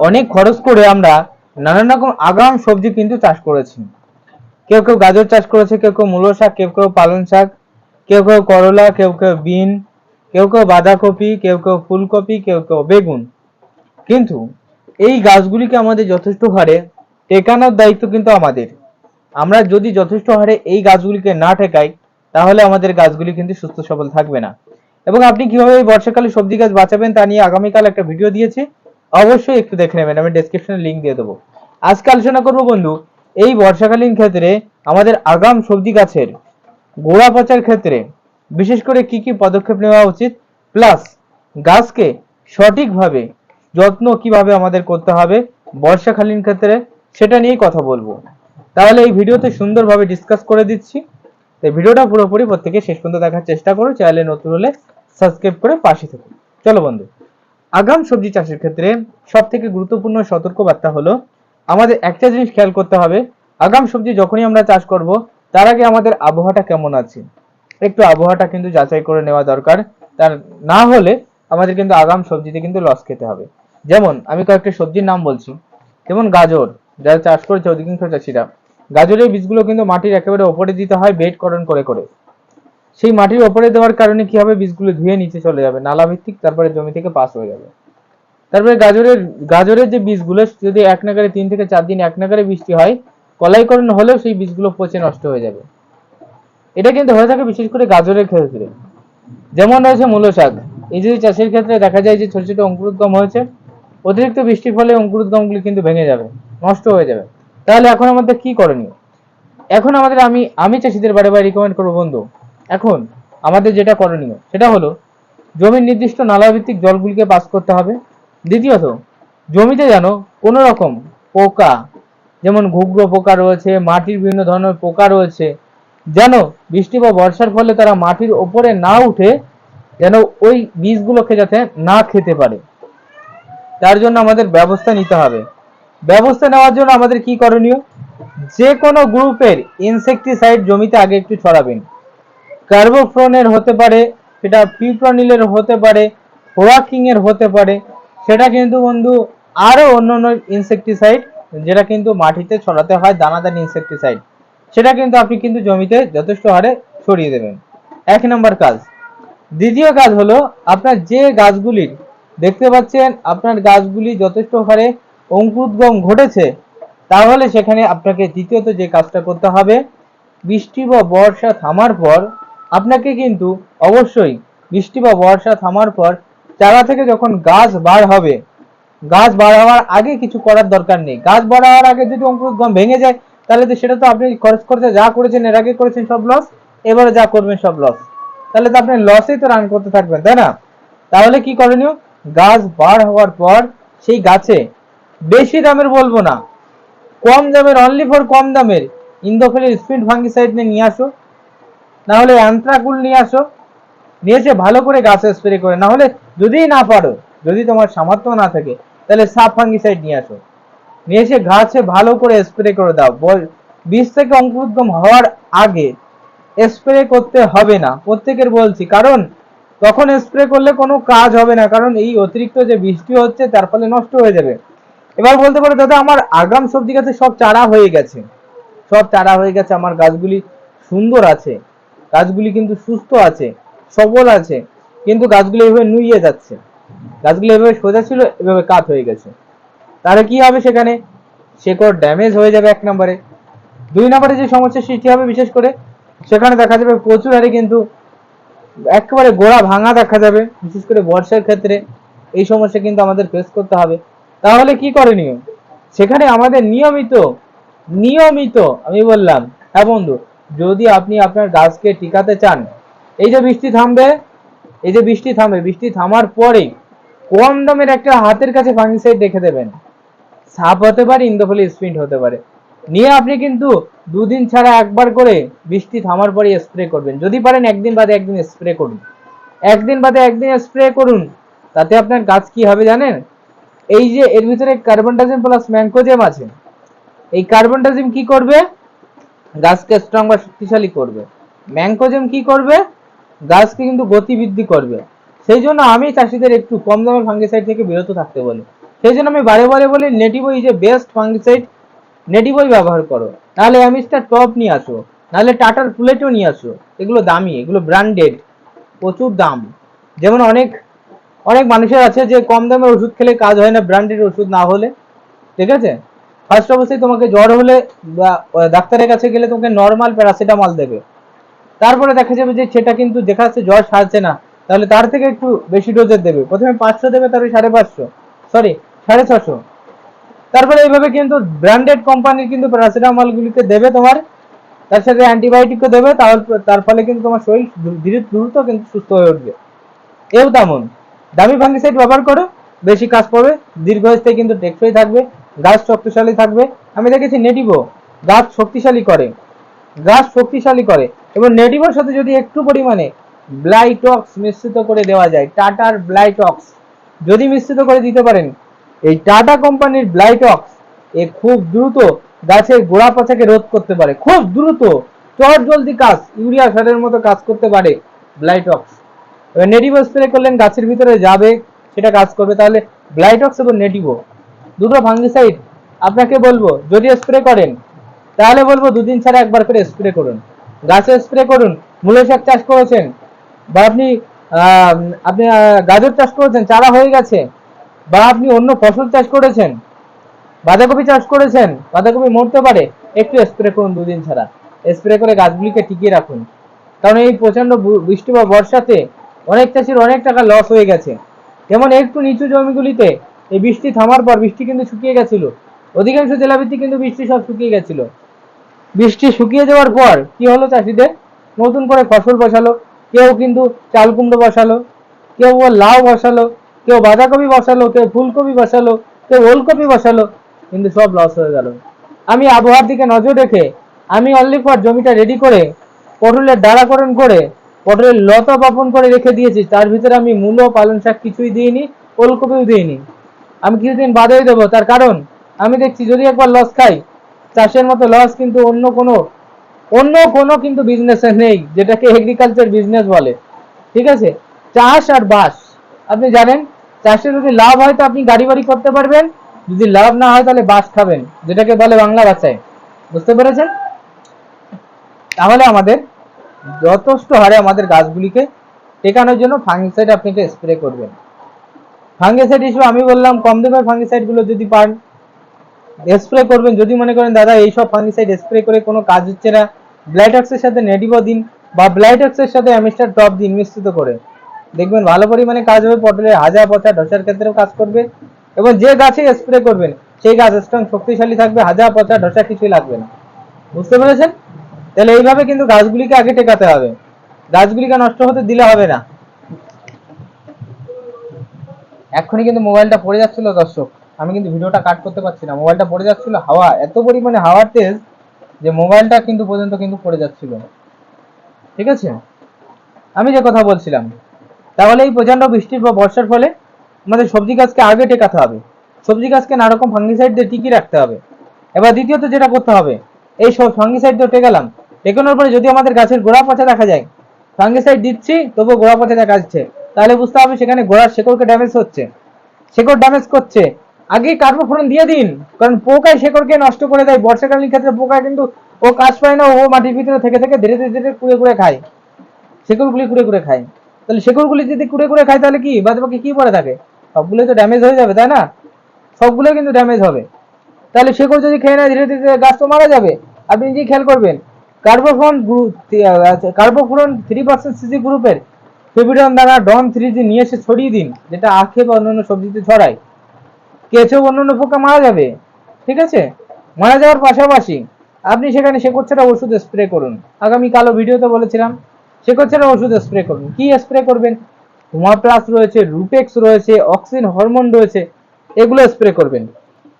অনেক খরচ করে আমরা নানান রকম আগাম সবজি কিন্তু চাষ করেছি। কেউ কেউ গাজর চাষ করেছে, কেউ কেউ মূলো শাক, কেউ কেউ পালং শাক, কেউ কেউ করলা, কেউ কেউ বিন, কেউ কেউ বাঁধাকপি, কেউ কেউ ফুলকপি, কেউ কেউ বেগুন। কিন্তু এই গাছগুলিকে আমাদের যথেষ্ট হারে টেকানোর দায়িত্ব কিন্তু আমাদের। আমরা যদি যথেষ্ট হারে এই গাছগুলিকে না ঠেকাই, তাহলে আমাদের গাছগুলি কিন্তু সুস্থ সবল থাকবে না। এবং আপনি কীভাবে এই বর্ষাকালে সবজি গাছ বাঁচাবেন তা নিয়ে আগামীকাল একটা ভিডিও দিয়েছি। অবশ্যই একটু দেখে নেবেন, আমি ডেসক্রিপশনে লিংক দিয়ে দেবো। আজকে আলোচনা করব বন্ধু, এই বর্ষাকালীন ক্ষেত্রে আমাদের আগাম সবজি গাছের গোড়া পচার ক্ষেত্রে বিশেষ করে কি কি পদক্ষেপ নেওয়া উচিত প্লাস গাছকে সঠিকভাবে যত্ন কীভাবে আমাদের করতে হবে বর্ষাকালীন ক্ষেত্রে সেটা নিয়েই কথা বলব। তাহলে এই ভিডিওতে সুন্দরভাবে ডিসকাস করে দিচ্ছি। তো এই ভিডিওটা পুরোপুরি প্রত্যেকে শেষ পর্যন্ত দেখার চেষ্টা করো, চ্যানেলে নতুন হলে সাবস্ক্রাইব করে পাশে থাকুন চলো বন্ধু। আগাম সবজি চাষের ক্ষেত্রে সব থেকে গুরুত্বপূর্ণ সতর্কবার্তা হলো, আমাদের একটা জিনিস খেয়াল করতে হবে, আগাম সবজি যখনই আমরা চাষ করব, তার আগে আমাদের আবহাওয়াটা কেমন আছে? একটু আবহাওয়াটা কিন্তু যাচাই করে নেওয়া দরকার, তার না হলে আমাদের কিন্তু আগাম সবজিতে কিন্তু লস খেতে হবে। যেমন, আমি কয়েকটা সবজির নাম বলছি, যেমন গাজর, যারা চাষ করেছে, অধিকাংশ চাষিরা, গাজরের বীজগুলো কিন্তু মাটির একেবারে ওপরে দিতে হয়, বেড করণ করে করে। সেই মাটির ওপরে দেওয়ার কারণে কি হবে? বীজগুলো ধুয়ে নিচে চলে যাবে। নালা ভিত্তিক তারপরে জমি থেকে পাস হয়ে যাবে। তারপরে গাজরের গাজরের যে বীজগুলো, যদি এক নাগারে তিন থেকে চার দিন এক নাগারে বৃষ্টি হয়, কলাইকরণ হলেও সেই বীজগুলো পচে নষ্ট হয়ে যাবে। এটা কিন্তু হয়ে থাকে বিশেষ করে গাজরের ক্ষেত্রে। যেমন রয়েছে মূল শাক। এই যে চাষের ক্ষেত্রে দেখা যায় যে ছোট ছোট অঙ্কুরোদ্গম হয়েছে, অতিরিক্ত বৃষ্টির ফলে অঙ্কুরোদ্গমগুলি কিন্তু ভেঙে যাবে, নষ্ট হয়ে যাবে। তাহলে এখন আমাদের কি করণীয়? এখন আমাদের আমি আমি চাষিদের বারে বারে রিকমেন্ড করব বন্ধু এখন আমাদের যেটা করণীয়, সেটা হলো জমির নির্দিষ্ট নালাভিত্তিক জলগুলিকে পাস করতে হবে। দ্বিতীয়ত, জমিতে যেন কোনো রকম পোকা, যেমন ঘুঘরো পোকা রয়েছে, মাটির বিভিন্ন ধরনের পোকা রয়েছে, যেন বৃষ্টি বা বর্ষার ফলে তারা মাটির ওপরে না উঠে যেন ওই বীজগুলোকে যাতে না খেতে পারে। তার জন্য আমাদের ব্যবস্থা নিতে হবে। ব্যবস্থা নেওয়ার জন্য আমাদের কি করণীয়? যে কোনো গ্রুপের ইনসেকটিসাইড জমিতে আগে একটু ছড়াবেন। কার্বোফ্রনের হতে পারে, সেটা পিপ্রনিলের হতে পারে হোয়াকিং এর হতে পারে, সেটা কিন্তু বন্ধু আরও অন্য অন্য ইনসেকটিসাইড যেটা কিন্তু মাটিতে ছড়াতে হয়, দানাদার ইনসেকটিসাইড সেটা কিন্তু আপনি কিন্তু জমিতে যথেষ্ট হারে ছড়িয়ে দেবেন। এক নম্বর কাজ। দ্বিতীয় কাজ হলো, আপনার যে গাছগুলির, দেখতে পাচ্ছেন, আপনার গাছগুলি যথেষ্ট হারে অঙ্কুরোদ্গম ঘটেছে, তাহলে সেখানে আপনাকে দ্বিতীয়ত যে কাজটা করতে হবে, বৃষ্টি বা বর্ষা থামার পর আপনাকে কিন্তু অবশ্যই বৃষ্টি বা বর্ষা থামার পর চারা থেকে যখন গাছ বার হবে, গাছ বার হওয়ার আগে কিছু করার দরকার নেই। গাছ বার হওয়ার আগে যদি অঙ্কুরোদ্গম ভেঙে যায়, তাহলে তো সেটা তো আপনি খরচ করতে যা করেছেন এর আগে করেছেন সব লস এবারে যা করবেন সব লস তাহলে তো আপনি লসেই তো রান করতে থাকবেন, তাই না? তাহলে কি করণীয়? গাছ বার হওয়ার পর সেই গাছে বেশি দামের বলব না, কম দামের অনলি ফর কম দামের, ইন্দোফিলের স্পিড ফাঙ্গিসাইড নিয়ে আসো। না হলে অ্যান্থ্রাকুল নিয়ে আসো। নিয়ে এসে ভালো করে গাছে স্প্রে করে। না হলে যদি না পারো, যদি তোমার সামর্থ্য না থাকে, তাহলে সাপ ফাঙ্গিসাইড নিয়ে আসো। নিয়ে এসে গাছে ভালো করে স্প্রে করে দাও। বীজ থেকে অঙ্কুরোদ্গম হওয়ার আগে স্প্রে করতে হবে না। প্রত্যেকের বলছি, কারণ তখন স্প্রে করলে কোনো কাজ হবে না। কারণ এই অতিরিক্ত যে বৃষ্টি হচ্ছে, তার ফলে নষ্ট হয়ে যাবে। এবার বলতে পারো, দাদা, আমার আগাম সবজি গাছে সব চারা হয়ে গেছে। সব চারা হয়ে গেছে, আমার গাছগুলি সুন্দর আছে। গাছগুলি কিন্তু সুস্থ আছে, সবল আছে, কিন্তু গাছগুলো এভাবে নুইয়ে যাচ্ছে। গাছগুলো এভাবে সোজা ছিল, এভাবে কাত হয়ে গেছে। তাহলে কি হবে সেখানে? শেকড় ড্যামেজ হয়ে যাবে এক নম্বরে। দুই নম্বরে যে সমস্যার সৃষ্টি হবে বিশেষ করে, সেখানে দেখা যাবে প্রচুর হারে কিন্তু একেবারে গোড়া ভাঙা দেখা যাবে, বিশেষ করে বর্ষার ক্ষেত্রে। এই সমস্যা কিন্তু আমাদের ফেস করতে হবে। তাহলে কি করণীয়? সেখানে আমাদের নিয়মিত নিয়মিত, আমি বললাম হ্যাঁ বন্ধু যদি আপনি আপনার গাছকে টিকাতে চান, এই যে বৃষ্টি থামবে, এই যে বৃষ্টি থামবে, বৃষ্টি থামার পরেই কম দামের একটা হাতের কাছে ফাঙ্গিসাইড রেখে দেবেন? সাপ হতে পারে ইন্দোফিলি স্পিন্ট হতে পারে। নিয়ে আপনি কিন্তু দুদিন ছাড়া একবার করে বৃষ্টি থামার পরে স্প্রে করবেন। যদি পারেন, একদিন বাদে একদিন স্প্রে করুন। একদিন বাদে একদিন স্প্রে করুন, তাতে আপনার গাছ কি হবে জানেন? এই যে এর ভিতরে কার্বন কার্বনডাজিম প্লাস ম্যাঙ্কোজেম আছে। এই কার্বন কার্বনডাজিম কি করবে? গাছকে স্ট্রং বা শক্তিশালী করবে। ম্যাঙ্কোজেম কি করবে? গাছকে কিন্তু গতি বৃদ্ধি করবে। সেই জন্য আমি চাষিদের একটু কম দামের ফাঙ্গিসাইড থেকে বিরত থাকতে বলি। সেই জন্য আমি বারে বারে বলি Nativo is a best fungicide নেটিভোই ব্যবহার করো। নাহলে অ্যামিস্টার টপ নিয়ে আসো, নাহলে টাটার প্লেটও নিয়ে আসো। এগুলো দামি, এগুলো ব্র্যান্ডেড প্রচুর দাম। যেমন অনেক অনেক মানুষের আছে যে কম দামের ওষুধ খেলে কাজ হয় না ব্র্যান্ডেড ওষুধ না হলে। ঠিক আছে? ফার্স্ট অবশ্যই তোমাকে জ্বর হলে ডাক্তারের কাছে গেলে তোমাকে নর্মাল প্যারাসিটামল দেবে। তারপরে দেখা যাবে যে সেটা কিন্তু দেখা যাচ্ছে জ্বর সারছে না, তাহলে তার থেকে একটু বেশি ডোজের দেবে। প্রথমে পাঁচশো দেবে, তারপরে সাড়ে পাঁচশো। সরি সাড়ে ছশো তারপরে এইভাবে কিন্তু ব্র্যান্ডেড কোম্পানির কিন্তু প্যারাসিটামল গুলিকে দেবে তোমার। তার সাথে অ্যান্টিবায়োটিকও দেবে তার ফলে কিন্তু তোমার শরীর ধীরে দ্রুত কিন্তু সুস্থ হয়ে উঠবে। এও তেমন। দামি ফাঙ্গিসাইড ব্যবহার করো, বেশি কাজ পাবে, দীর্ঘস্থায়ী কিন্তু টেকসই থাকবে। গাছ শক্তিশালী থাকবে। আমি দেখেছি নেটিভো গাছ শক্তিশালী করে। গাছ শক্তিশালী করে। এবং নেটিভোর সাথে যদি একটু পরিমাণে ব্লাইটক্স মিশ্রিত করে দেওয়া যায় টাটার ব্লাইটক্স যদি মিশ্রিত করে দিতে পারেন, এই টাটা কোম্পানির ব্লাইটক্স এ খুব দ্রুত গাছের গোড়া পচাকে রোধ করতে পারে। খুব দ্রুত চট জলদি কাজ, ইউরিয়া সারের মতো কাজ করতে পারে ব্লাইটক্স এবার নেটিভো স্প্রে করলেন, গাছের ভিতরে যাবে, সেটা কাজ করবে। তাহলে ব্লাইটক্স এবং নেটিভো দুটো ফাঙ্গিসাইড আপনাকে বলব, যদি স্প্রে করেন, তাহলে বলব দুদিন ছাড়া একবার করে স্প্রে করুন। গাছে স্প্রে করুন, মূলো শাক চাষ করেছেন, বা আপনি আপনি গাজর চাষ করেছেন, চারা হয়ে গেছে, বা আপনি অন্য ফসল চাষ করেছেন, বাঁধাকপি চাষ করেছেন, বাঁধাকপি মরতে পারে, একটু স্প্রে করুন দুদিন ছাড়া। স্প্রে করে গাছগুলিকে টিকিয়ে রাখুন। কারণ এই প্রচণ্ড বু- বৃষ্টি বা বর্ষাতে অনেক চাষির অনেক টাকা লস হয়ে গেছে। যেমন একটু নিচু জমিগুলিতে এই বৃষ্টি থামার পর বৃষ্টি কিন্তু শুকিয়ে গেছিল। অধিকাংশ জেলাভিত্তিক কিন্তু বৃষ্টি সব শুকিয়ে গেছিল। বৃষ্টি শুকিয়ে যাওয়ার পর কি হলো চাষিদের? নতুন করে ফসল বসালো, কেউ কিন্তু চাল কুমড়ো বসালো, কেউ লাউ বসালো, কেউ বাঁধাকপি বসালো, কেউ ফুলকপি বসালো, কেউ ওলকপি বসালো, কিন্তু সব লস হয়ে গেল। আমি আবহাওয়ার দিকে নজর রেখে আমি অনলি পর জমিটা রেডি করে, পটলের দাঁড়াকরণ করে, পটলের লতা বপন করে রেখে দিয়েছি। তার ভিতরে আমি মূলো পালং শাক কিছুই দিইনি, ওলকপিও দিইনি। আমি কিছুদিন বাদেই দেবো, তার কারণ আমি দেখছি যদি একবার লস খাই, চাষের মতো লস কিন্তু অন্য কোনো অন্য কোনো কিন্তু বিজনেসে নেই, যেটাকে এগ্রিকালচার বিজনেস বলে। ঠিক আছে? চাষ আর বাস। আপনি জানেন, চাষে যদি লাভ হয় তো আপনি গাড়ি বাড়ি করতে পারবেন, যদি লাভ না হয় তাহলে বাস খাবেন, যেটাকে বলে বাংলা ভাষায়। বুঝতে পেরেছেন? তাহলে আমাদের যথেষ্ট হারে আমাদের গাছগুলিকে টেকানোর জন্য ফাঙ্গিসাইড আপনাকে স্প্রে করবেন। ফাঙ্গিসাইড হিসেবে আমি বললাম, কম দামের ফাঙ্গিসাইডগুলো যদি পান স্প্রে করবেন। যদি মনে করেন, দাদা, এইসব ফাঙ্গিসাইড স্প্রে করে কোনো কাজ হচ্ছে না ব্লাইটক্সের সাথে নেটিভো দিন বা ব্লাইটক্সের সাথে অ্যামিস্টার টপ দিন মিশ্রিত করে। দেখবেন, ভালো পরিমাণে কাজ হবে পটলের হাজা পচা ধসার ক্ষেত্রেও কাজ করবে এবং যে গাছে স্প্রে করবেন, সেই গাছ স্ট্রং শক্তিশালী থাকবে হাজা পচা ধসা কিছুই লাগবে না। বুঝতে পেরেছেন? তাহলে এইভাবে কিন্তু গাছগুলিকে আগে টেকাতে হবে। গাছগুলিকে নষ্ট হতে দিলে হবে না। এক্ষুনি কিন্তু মোবাইলটা পড়ে যাচ্ছিল, দর্শক। আমি কিন্তু ভিডিওটা কাট করতে পারছি না। মোবাইলটা পড়ে যাচ্ছিল হাওয়া, এত পরিমাণে হাওয়ার তেজ যে মোবাইলটা কিন্তু পর্যন্ত কিন্তু পড়ে যাচ্ছিল। ঠিক আছে? আমি যে কথা বলছিলাম, তাহলে এই প্রচণ্ড বৃষ্টির বা বর্ষার ফলে আমাদের সবজি গাছকে আগে টেকাতে হবে। সবজি গাছকে নানা রকম ফাঙ্গিসাইড দিয়ে টিকিয়ে রাখতে হবে। এবার দ্বিতীয়ত যেটা করতে হবে, এই সব ফাঙ্গিসাইড দিয়ে টেকালাম। টেকানোর পরে যদি আমাদের গাছের গোড়া পচা দেখা যায় ফাঙ্গিসাইড দিচ্ছি, তবুও গোড়া পচা দেখা যাচ্ছে। তাহলে বুঝতে হবে সেখানে গোড়ার শেকড়কে ড্যামেজ হচ্ছে। শেকড় ড্যামেজ করছে। আগে কার্বোফোরন দিয়ে দিন, কারণ পোকায় শেকড়কে নষ্ট করে দেয়। বর্ষাকালীন ক্ষেত্রে পোকায় কিন্তু ও কাজ পায় না, ও মাটির ভিতরে থেকে থেকে ধীরে ধীরে ধীরে কুড়ে কুড়ে খায়। শেকড়গুলি কুড়ে কুড়ে খায়। তাহলে শেকড়গুলি যদি কুড়ে কুড়ে খায়, তাহলে কি? বাদ বাকি কি পড়ে থাকে? সবগুলো তো ড্যামেজ হয়ে যাবে, তাই না? সবগুলো কিন্তু ড্যামেজ হবে। তাহলে শেকড় যদি খেয়ে নেয়, ধীরে ধীরে গাছ তো মারা যাবে। আপনি নিজেই খেয়াল করবেন। কার্বোফোন কার্বোফোরন থ্রি পার্সেন্ট সিসি গ্রুপের ফেবিডন দ্বারা ডন থ্রি জি নিয়ে এসে ছড়িয়ে দিন, যেটা আখে বা অন্যান্য সবজিতে ছড়ায়। কেঁচো অন্যান্য পোকা মারা যাবে, ঠিক আছে? মারা যাওয়ার পাশাপাশি আপনি সেখানে শেকড় ছাড়া ওষুধ স্প্রে করুন। আগামী কালো ভিডিওতে বলেছিলাম শেকড় ছাড়া ওষুধ স্প্রে করুন। কি স্প্রে করবেন? প্লাস রয়েছে রুপেক্স রয়েছে অক্সিন হরমোন রয়েছে, এগুলো স্প্রে করবেন।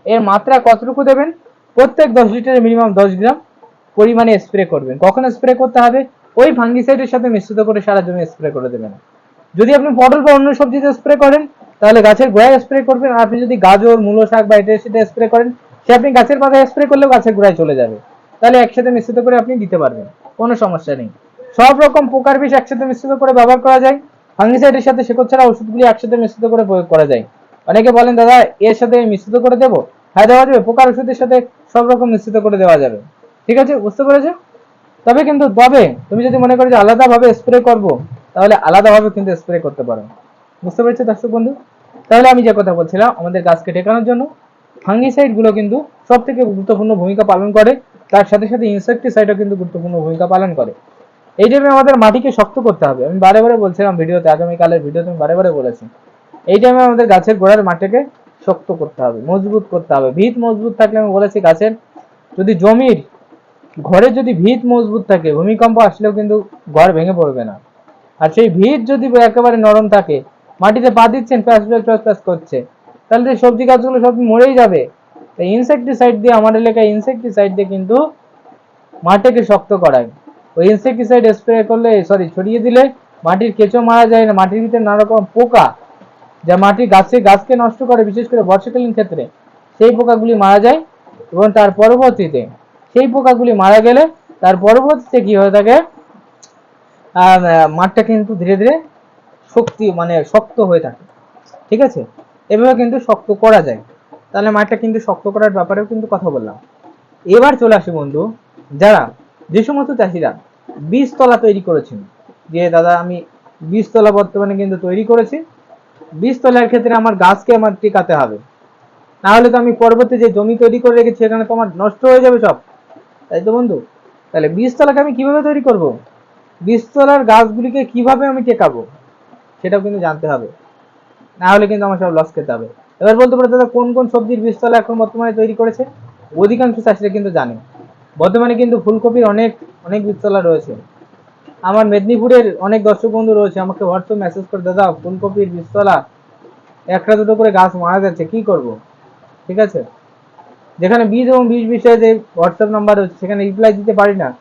এর মাত্রা কতটুকু দেবেন? প্রত্যেক দশ লিটারে মিনিমাম দশ গ্রাম পরিমাণে স্প্রে করবেন। কখন স্প্রে করতে হবে? ওই ফাঙ্গিসাইডের সাথে মিশ্রিত করে সারা জমি স্প্রে করে দেবেন। যদি আপনি পটল বা অন্য সবজিতে স্প্রে করেন, তাহলে গাছের গোড়ায় স্প্রে করবেন আপনি যদি গাজর, মূলো শাক বা এটা সেটা স্প্রে করেন, সে আপনি গাছের পাতায় স্প্রে করলেও গাছের গোড়ায় চলে যাবে। তাহলে একসাথে মিশ্রিত করে আপনি দিতে পারবেন, কোনো সমস্যা নেই। সব রকম পোকার বিষ একসাথে মিশ্রিত করে ব্যবহার করা যায়। ফাঙ্গিসাইডের সাথে শেকড় ছাড়া ওষুধগুলি একসাথে মিশ্রিত করে প্রয়োগ করা যায়। অনেকে বলেন, দাদা, এর সাথে আমি মিশ্রিত করে দেবো? হ্যাঁ দেওয়া যাবে, পোকার ওষুধের সাথে সব রকম মিশ্রিত করে দেওয়া যাবে। ঠিক আছে, বুঝতে পেরেছ তবে কিন্তু তবে তুমি যদি মনে করো যে আলাদাভাবে স্প্রে করব, তাহলে আলাদাভাবে কিন্তু স্প্রে করতে পারো। বুঝতে পেরেছ দর্শক বন্ধু? তাহলে আমি যে কথা বলছিলাম, আমাদের গাছকে ঠেকানোর জন্য ফাঙ্গিসাইডগুলো কিন্তু সব থেকে গুরুত্বপূর্ণ ভূমিকা পালন করে, তার সাথে সাথে ইনসেকটিসাইডও কিন্তু গুরুত্বপূর্ণ ভূমিকা পালন করে। এই টাইমে আমাদের মাটিকে শক্ত করতে হবে। আমি বারে বারে বলছিলাম ভিডিওতে, আগামীকালের ভিডিওতে আমি বারে বারে বলেছি। এই টাইমে আমাদের গাছের গোড়ার মাটিকে শক্ত করতে হবে, মজবুত করতে হবে। ভিত মজবুত থাকলে আমি বলেছি গাছের যদি জমির ঘরে যদি ভিত মজবুত থাকে, ভূমিকম্প আসলেও কিন্তু ঘর ভেঙে পড়বে না। আর সেই ভিত যদি একেবারে নরম থাকে, মাটিতে পা দিচ্ছেন প্যাস প্যাস প্যাস প্যাস করছে, তাহলে তো সবজি গাছগুলো সব মরেই যাবে। তাই ইনসেকটিসাইড দিয়ে আমার এলাকায় ইনসেকটিসাইড দিয়ে কিন্তু মাটিকে শক্ত করায়। ওই ইনসেকটিসাইড স্প্রে করলে সরি ছড়িয়ে দিলে মাটির কেঁচো মারা যায় না, মাটির ভিতরে নানা রকম পোকা যা মাটি গাছে, গাছকে নষ্ট করে, বিশেষ করে বর্ষাকালীন ক্ষেত্রে সেই পোকাগুলি মারা যায় এবং তার পরবর্তীতে সেই পোকাগুলি মারা গেলে তার পরবর্তীতে কি হয়ে থাকে? মাঠটা কিন্তু ধীরে ধীরে শক্তি মানে শক্ত হয়ে থাকে। ঠিক আছে? এভাবে কিন্তু শক্ত করা যায়। তাহলে মাঠটা কিন্তু শক্ত করার ব্যাপারেও কিন্তু কথা বললাম। এবার চলে আসি বন্ধু, যারা যে সমস্ত চাষিরা বীজতলা তৈরি করেছেন। যে দাদা, আমি বীজতলা বর্তমানে কিন্তু তৈরি করেছি। বীজতলার ক্ষেত্রে আমার গাছকে আমার টিকাতে হবে। না হলে তো আমি পরবর্তী যে জমি তৈরি করে রেখেছি সেখানে তো আমার নষ্ট হয়ে যাবে সব। তাই তো বন্ধু? তাহলে বীজতলাকে আমি কীভাবে তৈরি করব? বীজতলার গাছগুলিকে কীভাবে আমি টেকাবো? সেটাও কিন্তু জানতে হবে। না হলে কিন্তু আমার সব লস খেতে হবে। এবার বলতে পারো দাদা, কোন কোন সবজির বীজতলা এখন বর্তমানে তৈরি করেছে? অধিকাংশ চাষিরা কিন্তু জানে। বর্তমানে কিন্তু ফুলকপির অনেক অনেক বীজতলা রয়েছে। আমার মেদিনীপুরের অনেক দর্শক বন্ধু রয়েছে, আমাকে হোয়াটসঅ্যাপ মেসেজ করে, দাদা, ফুলকপির বীজতলা একটা দুটো করে গাছ মারা যাচ্ছে, কি করব? ঠিক আছে? যেখানে বীজ এবং বীজ বিষয়ে যে হোয়াটসঅ্যাপ নাম্বার রয়েছে, সেখানে রিপ্লাই দিতে পারি না।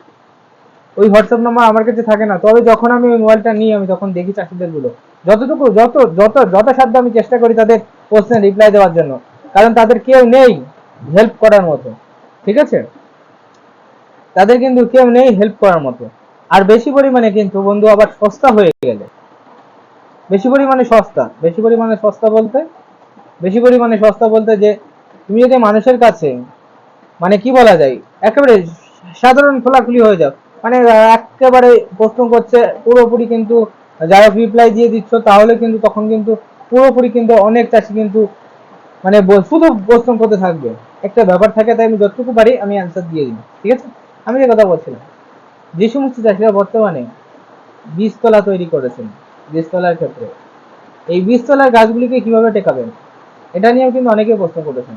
ওই হোয়াটসঅ্যাপ নাম্বার আমার কাছে থাকে না। তবে যখন আমি ওই মোবাইলটা নিই আমি তখন দেখি চাষিদেরগুলো যতটুকু, যত যত, যথাসাধ্য আমি চেষ্টা করি তাদের প্রশ্নের রিপ্লাই দেওয়ার জন্য। কারণ তাদের কেউ নেই হেল্প করার মতো। ঠিক আছে? তাদের কিন্তু কেউ নেই হেল্প করার মতো। আর বেশি পরিমাণে কিন্তু বন্ধু আবার সস্তা হয়ে গেলে। বেশি পরিমাণে সস্তা। বেশি পরিমাণে সস্তা বলতে, বেশি পরিমাণে সস্তা বলতে যে তুমি যদি মানুষের কাছে মানে কি বলা যায়, একেবারে সাধারণ খোলাখুলি হয়ে যাও মানে একেবারে প্রশ্ন করছে, পুরোপুরি কিন্তু যারা রিপ্লাই দিয়ে দিচ্ছ, তাহলে কিন্তু তখন কিন্তু পুরোপুরি কিন্তু অনেক চাষি কিন্তু মানে শুধু প্রশ্ন করতে থাকবে। একটা ব্যাপার থাকে, তাই আমি যতটুকু পারি, আমি অ্যান্সার দিয়ে দিই, ঠিক আছে? আমি যে কথা বলছিলাম, যে সমস্ত চাষিরা বর্তমানে বীজতলা তৈরি করেছেন, বীজতলার ক্ষেত্রে, এই বীজতলার গাছগুলিকে কীভাবে টেকাবেন? এটা নিয়েও কিন্তু অনেকে প্রশ্ন করেছেন।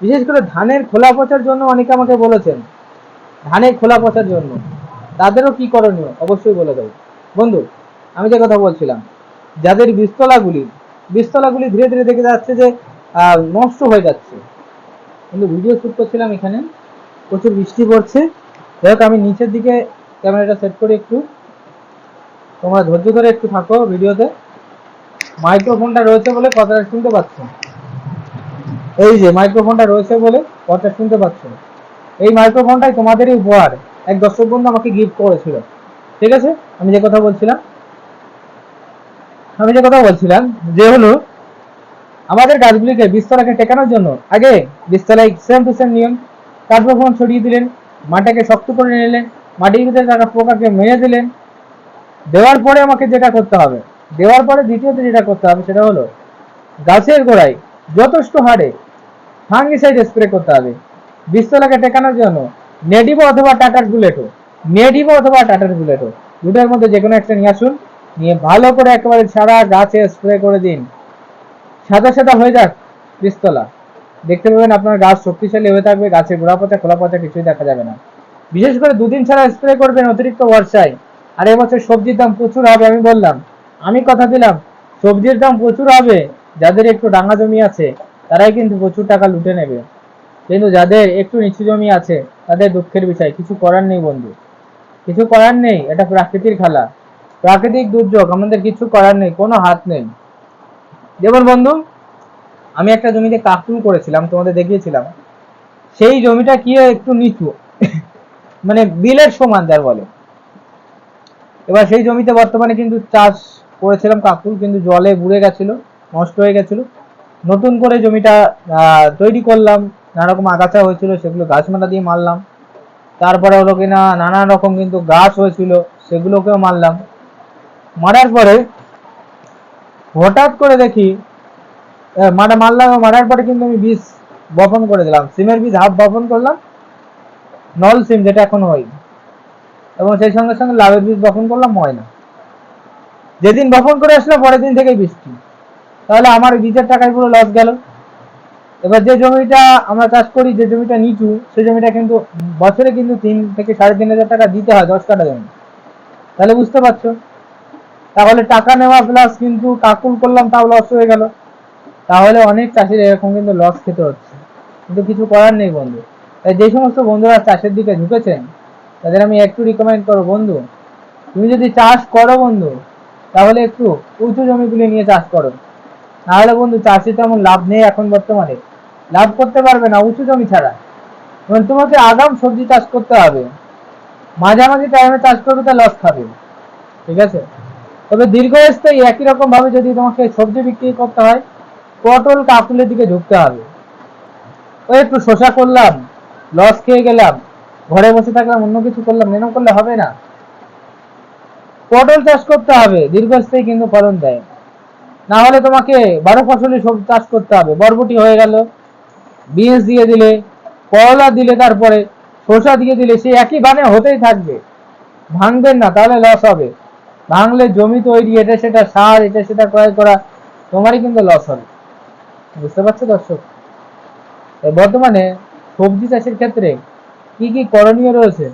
বিশেষ করে ধানের খোলা পচার জন্য অনেকে আমাকে বলেছেন, ধানের খোলা পচার জন্য। তাদেরও কি করণীয়? অবশ্যই বলে দেবো। বন্ধু, আমি যে কথা বলছিলাম, যাদের বীজতলাগুলি বীজতলাগুলি ধীরে ধীরে দেখে যাচ্ছে যে নষ্ট হয়ে যাচ্ছে। কিন্তু ভিডিও শ্যুট করছিলাম এখানে, প্রচুর বৃষ্টি পড়ছে। যাই হোক, আমি নিচের দিকে ক্যামেরাটা সেট করে একটু। তোমরা ধৈর্য ধরে একটু থাকো ভিডিওতে। মাইক্রোফোনটা রয়েছে বলে কথাটা শুনতে পাচ্ছ? এই যে মাইক্রোফোনটা রয়েছে বলে কথা শুনতে পাচ্ছ? এই মাইক্রোফোনটাই তোমাদেরই উপহার। এক দর্শক বন্ধু আমাকে গিফট করেছিল। ঠিক আছে? আমি যে কথা বলছিলাম, আমি যে কথা বলছিলাম, যে হলো, আমাদের গাছগুলিকে বীজতলাকে টেকানোর জন্য আগে বীজতলায় সেম টু সেম নিয়ম কার্বোফোন ছড়িয়ে দিলেন, মাটিকে শক্ত করে নিলেন, মাটির ভিতরে থাকা পোকাকে মেরে দিলেন, দেওয়ার পরে আমাকে যেটা করতে হবে দেওয়ার পরে দ্বিতীয়ত যেটা করতে হবে সেটা হলো, গাছের গোড়ায় যথেষ্ট হারে ফাঙ্গিসাইড স্প্রে করতে হবে। বীজতলাকে টেকানোর জন্য নেডিভো অথবা টাটার বুলেটো নেডিভো অথবা টাটার বুলেটো, দুটোর মধ্যে যে কোনো একটা নিয়ে আসুন, নিয়ে ভালো করে একেবারে সারা গাছে স্প্রে করে দিন। সাদা সাদা হয়ে যাক বীজতলা দেখতে পাবেন আপনার গাছ শক্তিশালী হয়ে থাকবে, গাছের গোড়া পচা, খোলা পচা কিছুই দেখা যাবে না। বিশেষ করে দুদিন ছাড়া স্প্রে করবেন অতিরিক্ত বর্ষায়। আর এবছর সবজির দাম প্রচুর হবে আমি বললাম। আমি কথা দিলাম, সবজির দাম প্রচুর হবে, যাদের একটু ডাঙা জমি আছে, তারাই কিন্তু প্রচুর টাকা লুটে নেবে। কিন্তু যাদের একটু নিচু জমি আছে, তাদের দুঃখের বিষয়, কিছু করার নেই বন্ধু। কিছু করার নেই, এটা প্রাকৃতিক খেলা। প্রাকৃতিক দুর্যোগ, আমাদের কিছু করার নেই, কোনো হাত নেই। যেমন বন্ধু, আমি একটা জমিতে কাকুল করেছিলাম, তোমাদের দেখিয়েছিলাম। সেই জমিটা কি একটু নিচু মানে বিলের সমান যার বলে। এবার সেই জমিতে বর্তমানে কিন্তু চাষ করেছিলাম কাকুল কিন্তু জলে বুড়ে গেছিল, নষ্ট হয়ে গেছিল। নতুন করে জমিটা তৈরি করলাম নানা রকম আগাছা হয়েছিল, সেগুলো গাছ মারা দিয়ে মারলাম। তারপরে হলো কিনা নানা রকম কিন্তু গাছ হয়েছিল, সেগুলোকেও মারলাম। মারার পরে হঠাৎ করে দেখি মারা মারলাম, মারার পরে কিন্তু আমি বীজ বপন করে দিলাম। সিমের বীজ হাফ বপন করলাম, নল সিম যেটা এখন হয়। এবং সেই সঙ্গে সঙ্গে লাভের বীজ বপন করলাম, ময়না। যেদিন বপন করে আসলো, পরের দিন থেকেই বৃষ্টি। তাহলে আমার বীজের টাকায় পুরো লস গেল। এবার যে জমিটা আমরা চাষ করি, যে জমিটা নিচু সেই জমিটা কিন্তু বছরে কিন্তু তিন থেকে সাড়ে তিন হাজার টাকা দিতে হয়, দশ কাটা জমি। তাহলে বুঝতে পারছ? তাহলে টাকা নেওয়া প্লাস কিন্তু কাকুল করলাম, তাও লস হয়ে গেল। তাহলে অনেক চাষির এরকম কিন্তু লস খেতে হচ্ছে। কিন্তু কিছু করার নেই বন্ধু। তাই যে সমস্ত বন্ধুরা চাষের দিকে ঝুঁকেছেন, তাদের আমি একটু রিকমেন্ড করো বন্ধু, তুমি যদি চাষ করো বন্ধু তাহলে একটু উঁচু জমিগুলি নিয়ে চাষ করো। নাহলে বন্ধু চাষে তেমন লাভ নেই এখন বর্তমানে। লাভ করতে পারবে না উঁচু জমি ছাড়া। এবং তোমাকে আগাম সবজি চাষ করতে হবে। মাঝামাঝি টাইমে চাষ করবে তা লস খাবে। ঠিক আছে? তবে দীর্ঘস্থায়ী একই রকম ভাবে যদি তোমাকে সবজি বিক্রি করতে হয়, পটল কাকুলের দিকে ঝুঁকতে হবে। ওই একটু শশা করলাম লস খেয়ে গেলাম, ঘরে বসে থাকলাম, অন্য কিছু করলাম, এরকম করলে হবে না। পটল চাষ করতে হবে। দীর্ঘস্থায়ী কিন্তু ফলন দেয় না। হলে তোমাকে বারো ফসলি সব চাষ করতে হবে। বরবটি হয়ে গেল। বিনস দিয়ে দিলে, করলা দিলে তারপরে শসা দিয়ে দিলে সে একই বানে হতেই থাকবে। ভাঙবেন না, তাহলে লস হবে। ভাঙলে জমি তৈরি, এটা সেটা সার, এটা সেটা ক্রয় করা, তোমারই কিন্তু লস হবে। বুঝতে পারছ দর্শক? বর্তমানে সবজি চাষের ক্ষেত্রে কি কি করণীয় রয়েছে?